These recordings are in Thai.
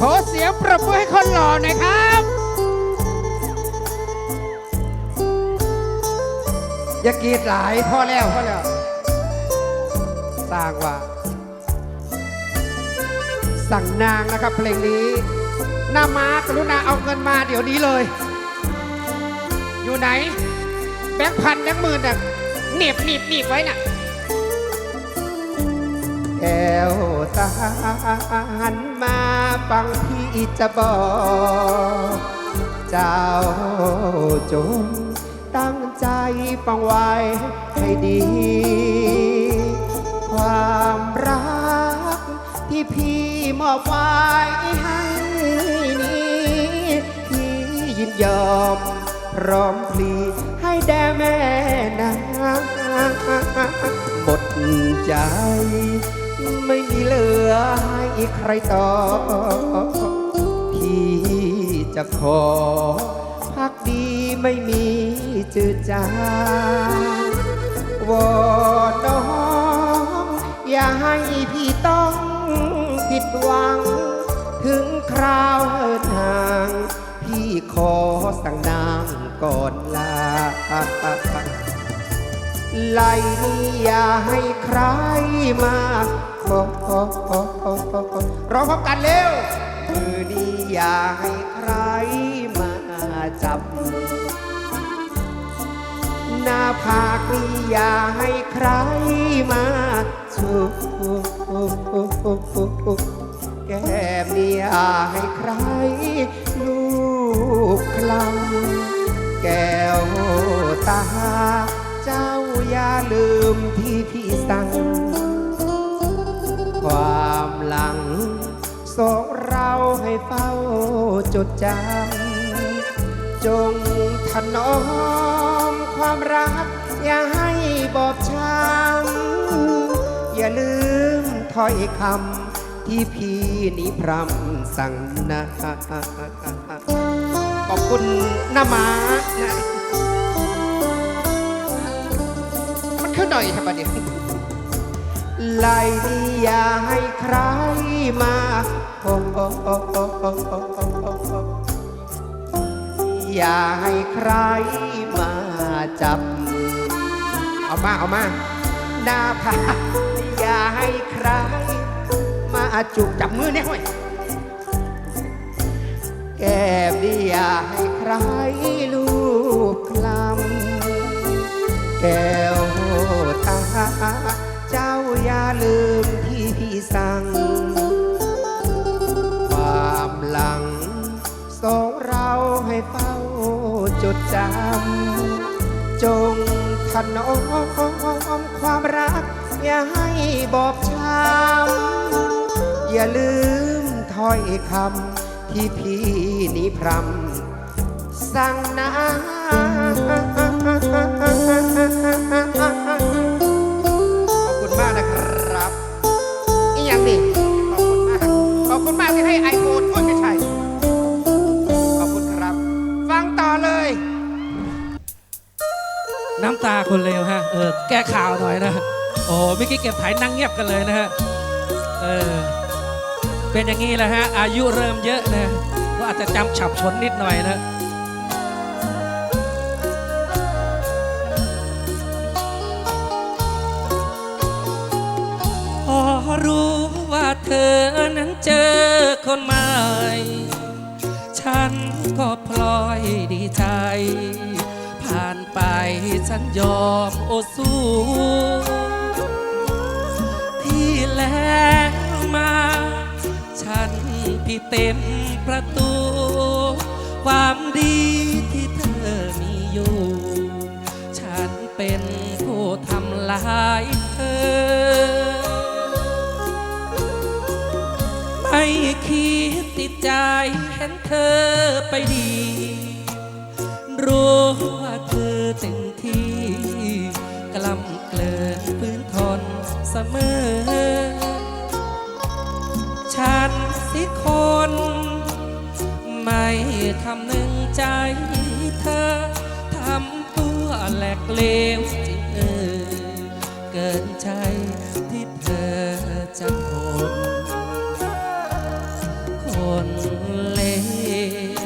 ขอเสียงประมือให้คนหล่อหน่อยครับ อย่ากรีดหลายพ่อแล้วพ่อแล้วสร้างว่า สั่งนางนะครับเพลงนี้หน้ามากรุณาเอาเงินมาเดี๋ยวนี้เลย อยู่ไหน แบงค์พันแบงค์หมื่นน่ะหนีบหนีบหนีบไว้น่ะ ก้วตาหันมาฟังพี่จะบอก เจ้าจงตั้งใจฟังไว้ให้ดี ความรักที่พี่มอบไว้ให้นี้พี่ยินยอมพร้อมพลีให้แด่แม่นางหมดใจ ไม่มีเหลือให้ใครต่อพี่จะขอพักดีไม่มีจืดจางวอนน้อง อย่าให้พี่ต้องผิดหวัง ถึงคราวเหินห่าง พี่ขอสั่งนางก่อนลาไล่นี้อย่าให้ใครมา ร้องพร้อมกันเร็วมือนี้อย่าให้ใครมาจับ หน้าผากนี้อย่าให้ใครมาชูแก้มนี่อย่าให้ใครลูกคลำแก้วตา เจ้าอย่าลืมที่พี่สั่ง จดจำจงถนอมความรัก อย่าให้บอบช้ำอย่าลืมถ้อยคำที่พี่นิพรำสั่งนะขอบคุณน้ามานะมันขึ้นหน่อยทำไมเนี่ยไล่นี่อย่าให้ใครมา อย่าให้ใครมาจับมือเอามาเอามาหน้าผาอย่าให้ใคร มาจุกจับมือเนี่ยเฮ้ยแก้มนี่อย่าให้ใครลูบคลำแก้วตา เจ้าอย่าลืมที่พี่สั่ง สองเราให้เฝ้าจดจำ จงถนอมความรัก อย่าให้บอบช้ำ อย่าลืมถ้อยคำที่พี่นิพรำสั่งนา ตาคนเลวฮะ เออ แก้ข่าวหน่อยนะ โอ้เมื่อกี้เก็บถ่ายนั่งเงียบกันเลยนะฮะ เออ เป็นอย่างนี้แหละฮะ อายุเริ่มเยอะนะ ก็อาจจะจำฉับฉนนิดหน่อยนะพอรู้ว่าเธอนั้นเจอคนใหม่ ฉันก็พลอยดีใจ ผ่านไปฉันยอมโอสู้ที่แล้วมา ฉันพี่เต็มประตู ความดีที่เธอมีอยู่ ฉันเป็นผู้ทำลายเธอไม่คิดติดใจเห็นเธอไปดี รู้ ใจเธอทำตัวแหลกเลวจริงเออ เกินใจที่เธอจะทนคนเลว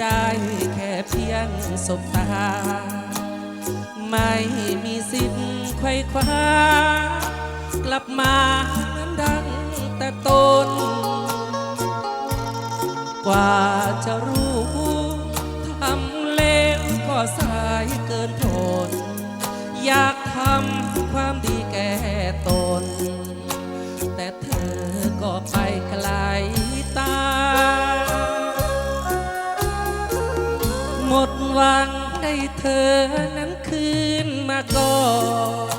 ได้แค่เพียงสบตา ไม่มีสิทธิ์ไขว้คว้ากลับมาดังแต่ตนกว่าจะรู้ ก้ตน แต่เธอก็ไปไกลตา หมดหวังได้เธอนั้นคืนมาก่อน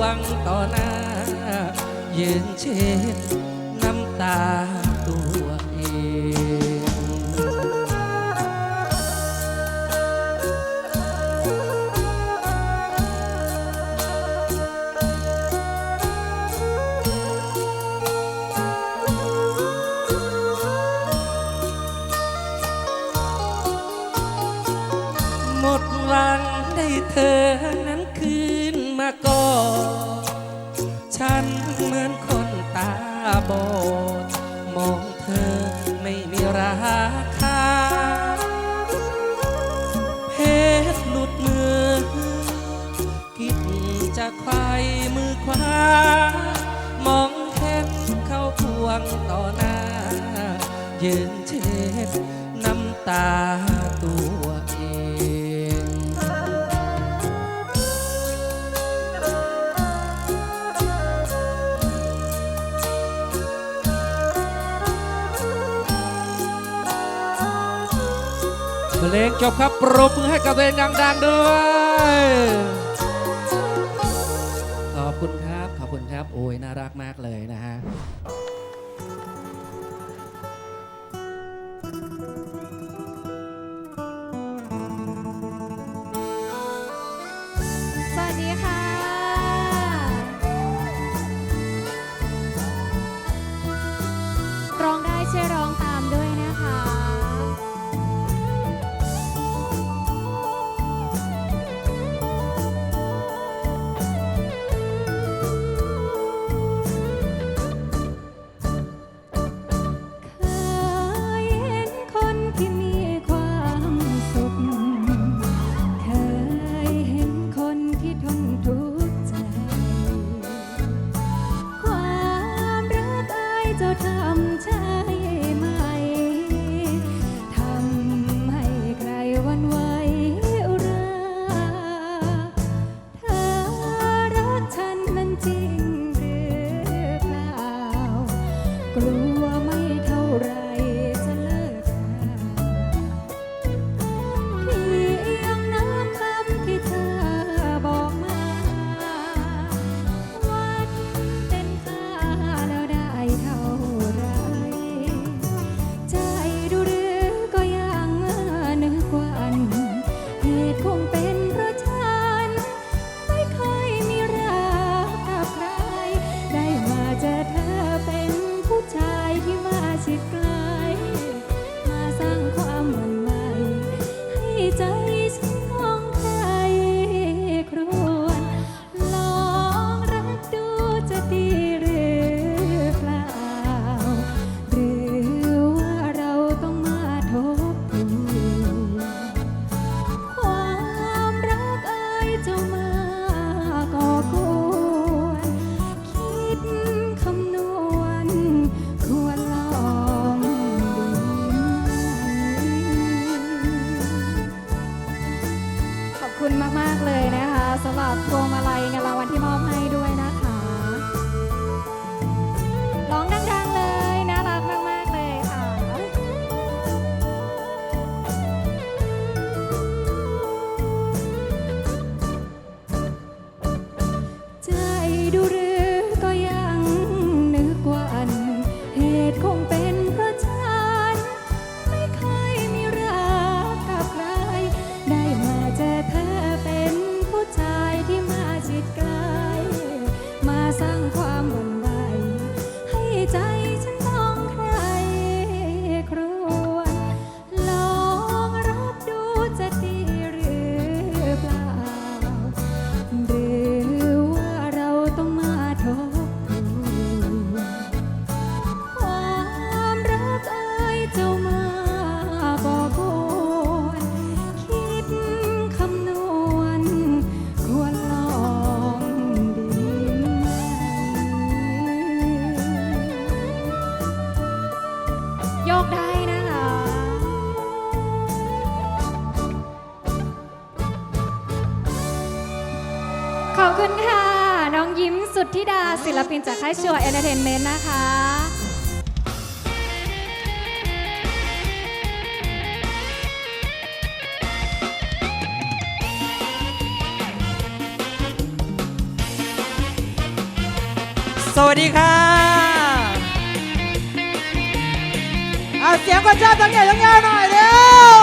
วงต่อหน้ายืนเช็ดน้ำตา จากไปมือขวามองเห็นเข้าพวงต่อหน้า ยืนเช็ดน้ำตาตัวเองเพลงจบครับปรบมือให้กับตัวเองดัง ๆ ด้วย โอ้ยน่ารักมากเลยนะฮะ ปินจากค่ายชัวเอนเตอร์เทนเมนต์นะคะสวัสดีค่ะ เอาเสียงคนชอบทั้งใหญ่ทั้งยาวหน่อยเร็ว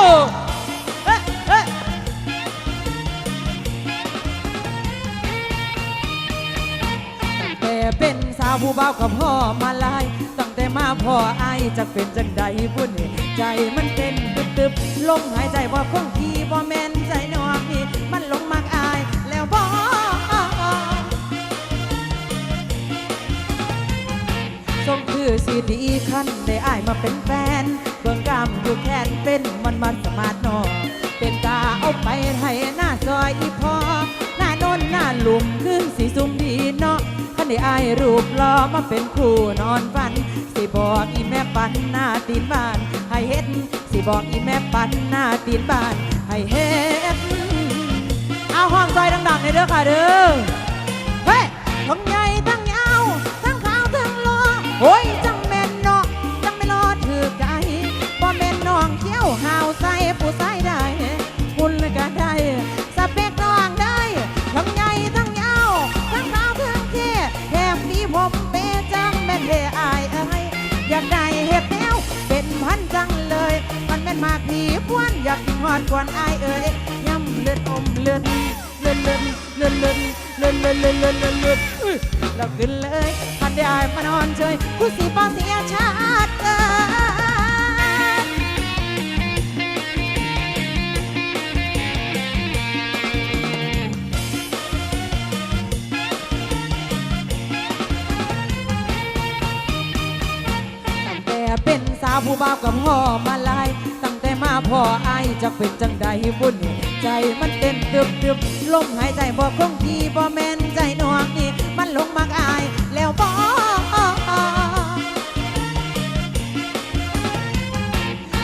เป็นสาวผู้บ่าวกับพ่อมาลายตั้งแต่มาพ่ออายจะเป็นจังใดบุญใจมันเต้นตึบตึบลมหายใจบ่าคงที่บ่แม่นใจนอกนี่มันลงมากอายแล้วบ่ส่งคือสีดีขั้นได้อายมาเป็นแฟนเบิ่งกามอยู่แขนเป็นมันมัน รูปล้อมาเป็นคู่นอนฝัน สิบอกอีแม่ปันหน้าตีนบ้าน ให้เห็น สิบอกอีแม่ปันหน้าตีนบ้าน ให้เห็น เอาห้องซอยดังๆในอยเด้อค่ะเด้อ เฮ้ยทั้งใหญ่ทั้งยาวทั้งขาวทั้งหลอโอ้ย อยากกินหอดกวนอายเอ้ยย่ำเลือดอมเลือดเลือดเลือดเลือดเลือดเลือนเลือนเลือนเลือนเลือนเลื่อนอุ๊ยเราขึ้นเลยพันได้มานอนเฉยกูสีปอเสียชาติเกินตั้งแต่เป็นสาวผู้บ่าวกับพ่อมาลาย พ่ออายจะเป็นจังใดบุญใจมันเต้นตึบตึบลมหายใจบ่คงที่บ่แม่นใจนวงนี่มันลงมากอายแล้วบ่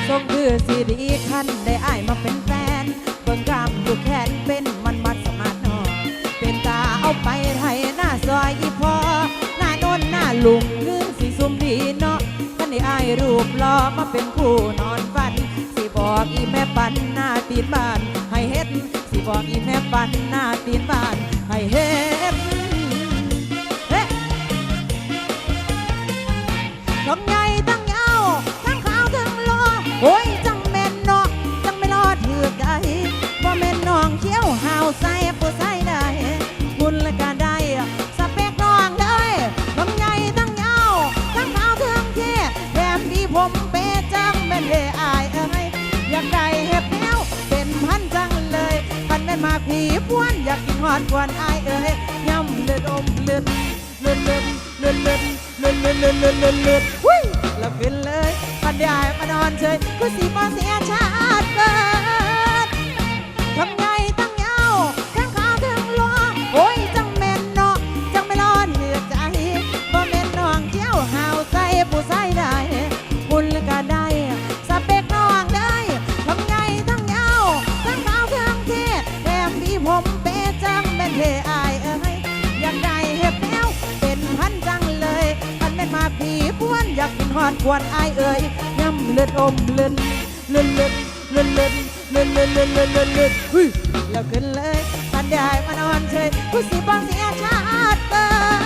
ส่งคือสีดีคันได้อายมาเป็นแฟนเบิ่งกามอยู่แขนเป็นมันมัดสมาร์ทนอเป็นตาเอาไปไทยหน้าซอยอีพอหน้าโนนหน้าลุงคือสีซุ่มดีเนาะคันได้อายรูปรอมาเป็นคู่นอนฝันสิ บอกอีแม่ปันหน้าตีนบ้าน ให้เฮ็ดสิบอกอีแม่ปันหน้าตีนบ้าน ให้เฮ็ด อยานหอดกวนอายเอ้ยย่ำเลือดอมเลือดเลือดเลือดเลือดเลือดเลือดเลือดเลือดเลือดเลือดเลื่อนหุ้ยเราขึ้นเลยมันได้มานอนเฉยกูสีบอเสียชาติเกิดทำ วนอยาดกวนอายเอ่ยย่ำเลือดอมเลือดเลือดเลือดเลือดเลือดเลือดเลือดเลือดเลือดเลือดเลือดเฮ้ยแล้วขึ้นเลยมันได้มานอนเฉยผู้สิบองเสียชาติเกิด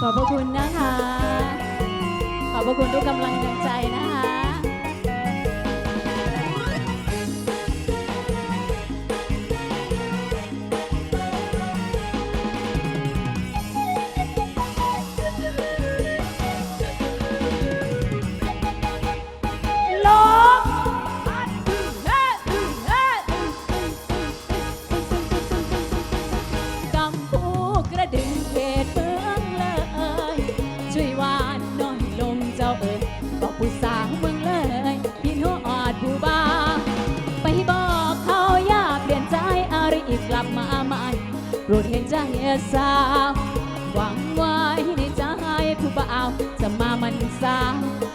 ขอบพระคุณนะคะ ขอบพระคุณทุกกำลังใจนะคะ สาวหวังไว้ในใจผู้บ่าวจะมามันสาว